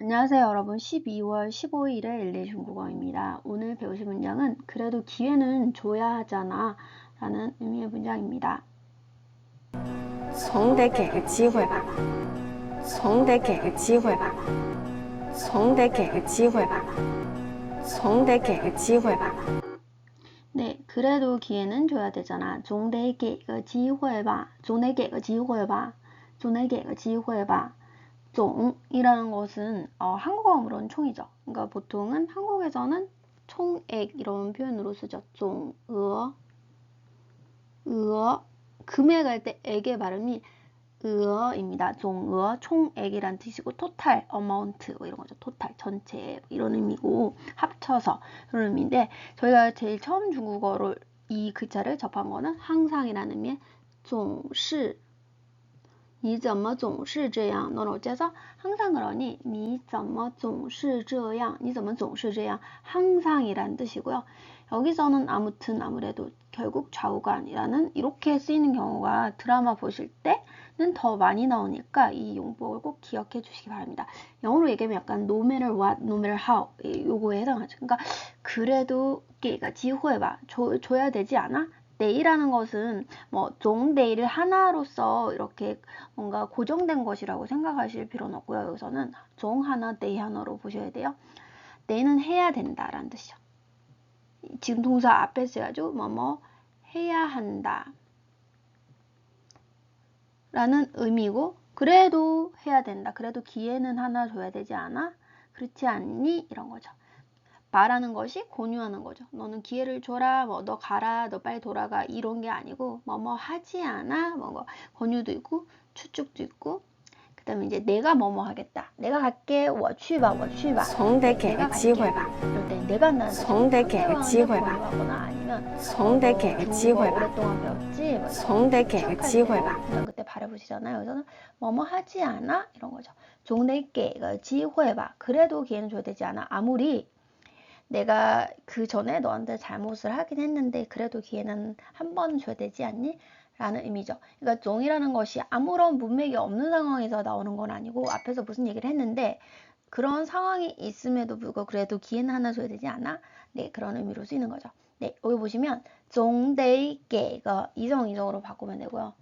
안녕하세요 여러분 12월 15일의 일일 중국어입니다. 오늘 배우실 문장은 그래도 기회는 줘야 하잖아 라는 의미의 문장입니다. 总得给个机会吧，总得给个机会吧，总得给个机会吧，总得给个机会吧。 네, 그래도 기회는 줘야 되잖아. 总得给个机会吧,总得给个机会吧,总得给个机会吧. 종이라는 것은 어, 한국어로는 총이죠. 그러니까 보통은 한국에서는 총액 이런 표현으로 쓰죠. 종, 어, 어, 금액할 때 액의 발음이 으어입니다. 종어 총액이란 뜻이고 토탈 어마운트 뭐 이런 거죠. 토탈 전체 이런 의미고 합쳐서 이런 의미인데 저희가 제일 처음 중국어를 이 글자를 접한 거는 항상이라는 의미의 总是你怎么总是这样 너는 어째서 항상 그러니 你怎么总是这样你怎么总是这样 항상이란 뜻이고요. 여기서는 아무튼 아무래도 결국 좌우간이라는 이렇게 쓰이는 경우가 드라마 보실 때는 더 많이 나오니까 이 용법을 꼭 기억해 주시기 바랍니다. 영어로 얘기하면 약간 no matter what, no matter how 요거에 해당하죠. 그러니까 그래도 깨가 지호해봐 줘, 줘야 되지 않아? 데이라는 것은 뭐 종데이를 하나로서 이렇게 뭔가 고정된 것이라고 생각하실 필요는 없고요. 여기서는 종 하나, 데이 하나로 보셔야 돼요. 데이는 해야 된다라는 뜻이죠. 지금 동사 앞에 써야죠. 뭐뭐 해야 한다. 라는 의미고 그래도 해야 된다. 그래도 기회는 하나 줘야 되지 않아? 그렇지 않니? 이런 거죠. 말하는 것이 권유하는 거죠. 너는 기회를 줘라, 뭐 너 가라, 너 빨리 돌아가 이런 게 아니고 뭐 뭐 하지 않아, 뭐 권유도 있고 추측도 있고 그다음에 이제 내가 뭐뭐 하겠다. 내가 갈게, 我去吧,我去吧.总得给个机会吧， 이럴 때 내가 난 总得给个机会吧， 권유하거나 아니면 总得给个机会 중국어 吧， 오랫동안 배웠지. 뭐 总得给个机会吧。 그냥 그때 바라보시잖아요. 여기서는 뭐뭐 하지 않아? 이런 거죠. 종내게가 지회봐. 그래도 기회는 줘야 되지 않아. 아무리 내가 그 전에 너한테 잘못을 하긴 했는데 그래도 기회는 한 번은 줘야 되지 않니? 라는 의미죠. 그러니까 종이라는 것이 아무런 문맥이 없는 상황에서 나오는 건 아니고 앞에서 무슨 얘기를 했는데 그런 상황이 있음에도 불구하고 그래도 기회는 하나 줘야 되지 않아? 네, 그런 의미로 쓰이는 거죠. 네, 여기 보시면 종대게가 이성 이성으로 바꾸면 되고요.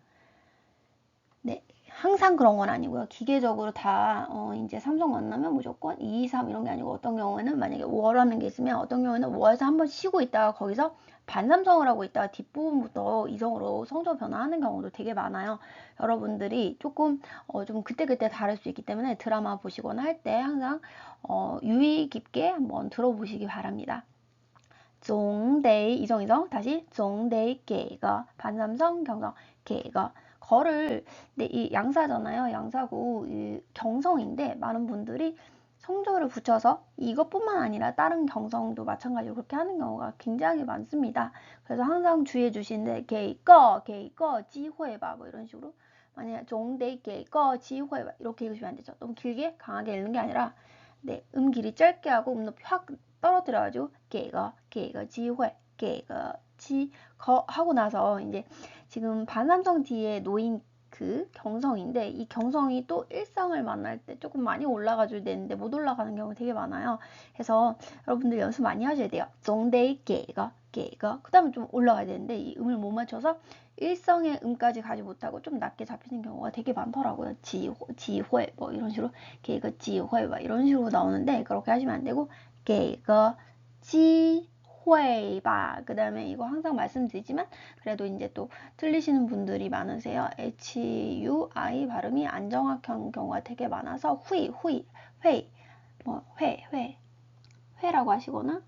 항상 그런 건 아니고요. 기계적으로 다 어, 이제 삼성 만나면 무조건 2, 3 이런 게 아니고 어떤 경우에는 만약에 월하는 게 있으면 어떤 경우에는 월에서 한 번 쉬고 있다가 거기서 반삼성을 하고 있다가 뒷부분부터 이성으로 성적 변화하는 경우도 되게 많아요. 여러분들이 조금 어, 좀 그때그때 다를 수 있기 때문에 드라마 보시거나 할 때 항상 어, 유의 깊게 한번 들어보시기 바랍니다. 종대 이성 이성 다시 종대 개거 반삼성 경성 개거 거를 네, 이 양사잖아요. 양사고 이 경성인데 많은 분들이 성조를 붙여서 이것뿐만 아니라 다른 경성도 마찬가지로 그렇게 하는 경우가 굉장히 많습니다. 그래서 항상 주의해 주시는데 게이꺼 게이꺼 지회봐 뭐 이런 식으로 만약 종대 게이꺼 지회봐 이렇게 읽으시면 안 되죠. 너무 길게 강하게 읽는 게 아니라 네, 음 길이 짧게 하고 음 높이 확 떨어뜨려가지고 게이거 게이거 지회 게이거 지거 하고 나서 이제 지금 반삼성 뒤에 놓인 그 경성인데 이 경성이 또 일성을 만날 때 조금 많이 올라가줘야 되는데 못 올라가는 경우 되게 많아요. 그래서 여러분들 연습 많이 하셔야 돼요. 정대의 깨가 깨가 그 다음에 좀 올라가야 되는데 이 음을 못 맞춰서 일성의 음까지 가지 못하고 좀 낮게 잡히는 경우가 되게 많더라고요. 지회, 지회 뭐 이런 식으로 깨가 지회 막 이런 식으로 나오는데 그렇게 하시면 안 되고 깨가 지 회바 그 다음에 이거 항상 말씀드리지만 그래도 이제 또 틀리시는 분들이 많으세요. HUI 발음이 안 정확한 경우가 되게 많아서 휘, 휘, 회, 뭐 회, 회, 회라고 하시거나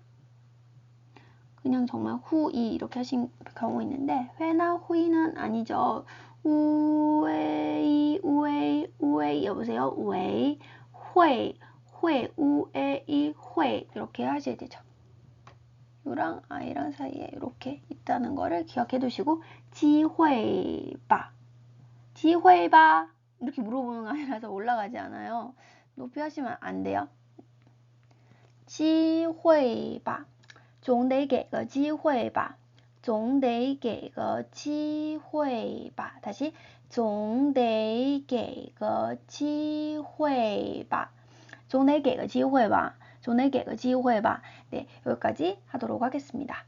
그냥 정말 후이 이렇게 하신 경우 있는데 회나 후이는 아니죠. 우에이, 우에이, 우에이 여보세요. 우에이, 회, 회, 우에이, 회 이렇게 하셔야 되죠. U랑 I랑 사이에 이렇게 있다는 거를 기억해 두시고 지회바 지회바 이렇게 물어보는 거 아니라서 올라가지 않아요. 높이 하시면 안 돼요. 지회바 总得给个机会吧总得给个机会吧 다시 总得给个机会吧 좀 내게个机会吧. 존에게 그 지호해봐. 네, 여기까지 하도록 하겠습니다.